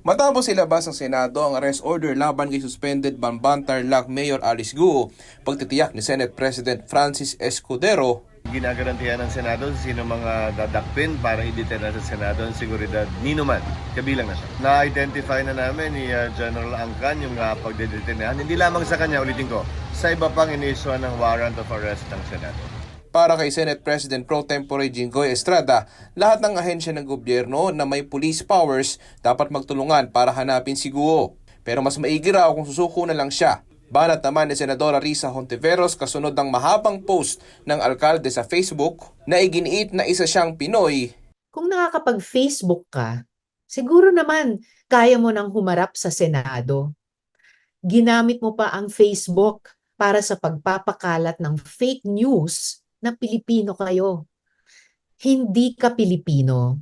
Matapos ilabas ng Senado ang arrest order laban kay suspended Bamban Tarlac Mayor Alice Guo, pagtitiyak ni Senate President Francis Escudero Ginagarantiyan ng Senado sino mga dadakpin para i-detain sa Senado ang seguridad ni Numan. Kabilang na siya. Na-identify na namin ni uh, General Angkan yung uh, pagdedetainan. Hindi lamang sa kanya, ulitin ko, sa iba pang inisyo ng warrant of arrest ng Senado. Para kay Senate President Pro Tempore Jinggoy Estrada, lahat ng ahensya ng gobyerno na may police powers dapat magtulungan para hanapin si Guo. Pero mas maigi raw kung susuko na lang siya. Banat naman ni Senadora Risa Hontiveros kasunod ng mahabang post ng alkalde sa Facebook na iginiit na isa siyang Pinoy Kung nakakapag-Facebook ka, siguro naman kaya mo nang humarap sa Senado. Ginamit mo pa ang Facebook para sa pagpapakalat ng fake news na Pilipino kayo. Hindi ka Pilipino.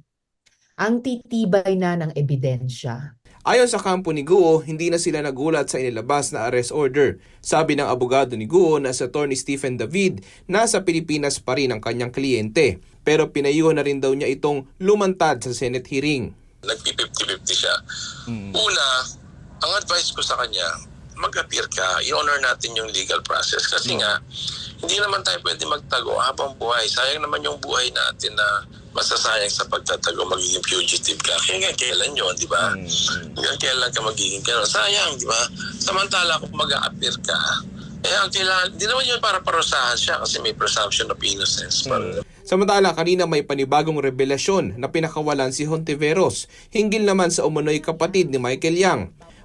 Ang titibay na ng ebidensya. Ayon sa kampo ni Guo, hindi na sila nagulat sa inilabas na arrest order. Sabi ng abogado ni Guo na sa attorney Stephen David, nasa Pilipinas pa rin ang kanyang kliyente. Pero pinayuhan na rin daw niya itong lumantad sa Senate hearing. nagpi-50-50 siya. Una, ang advice ko sa kanya, mag-appear ka, i-honor natin yung legal process. Kasi nga, hindi naman tayo pwede magtago habang buhay. Sayang naman yung buhay natin na masasayang sa pagtatago, magiging fugitive ka. Kaya nga, kailan yun, di ba? Hanggang kailan ka magiging gano'n? Sayang, di ba? Samantala, kung mag-appear ka, eh, ang kailangan, di naman yun para parusahan siya kasi may presumption of innocence. Parang Samantala, kanina may panibagong revelasyon na pinakawalan si Hontiveros, hinggil naman sa umunoy kapatid ni Michael Yang.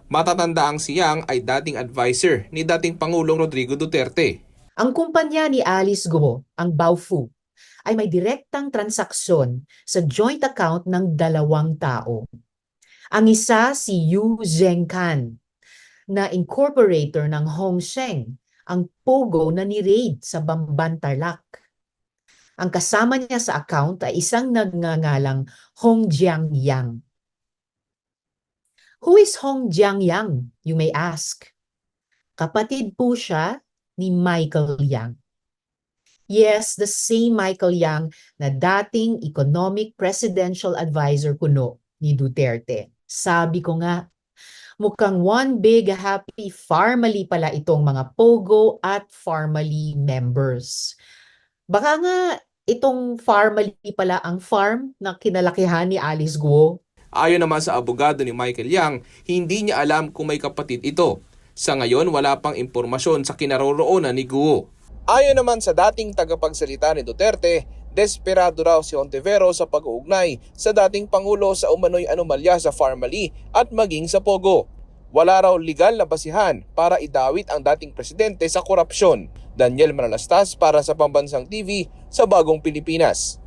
Matatanda ang si Yang ay dating advisor ni dating Pangulong Rodrigo Duterte. Ang kumpanya ni Alice Go, ang Baofu, ay may direktang transaksyon sa joint account ng dalawang tao. Ang isa si Yu Zhengkan, na incorporator ng Hongsheng, ang Pogo na ni-raid sa Bamban Tarlac. Ang kasama niya sa account ay isang nagngangalang Hong Jiang Yang. Who is Hong Jiang Yang, you may ask? Kapatid po siya ni Michael Yang. Yes, the same Michael Yang na dating economic presidential advisor kuno ni Duterte. Sabi ko nga, mukhang one big happy family pala itong mga Pogo at family members. Baka nga itong family pala ang farm na kinalakihan ni Alice Guo. Ayon naman sa abogado ni Michael Yang, hindi niya alam kung may kapatid ito. Sa ngayon, wala pang impormasyon sa kinaroroonan ni Guo. Ayon naman sa dating tagapagsalita ni Duterte, desperado raw si Ontivero sa pag-uugnay sa dating Pangulo sa umano'y anomalya sa Farmally at maging sa Pogo. Wala raw legal na basihan para idawit ang dating presidente sa korupsyon. Daniel Manalastas para sa Pambansang TV sa Bagong Pilipinas.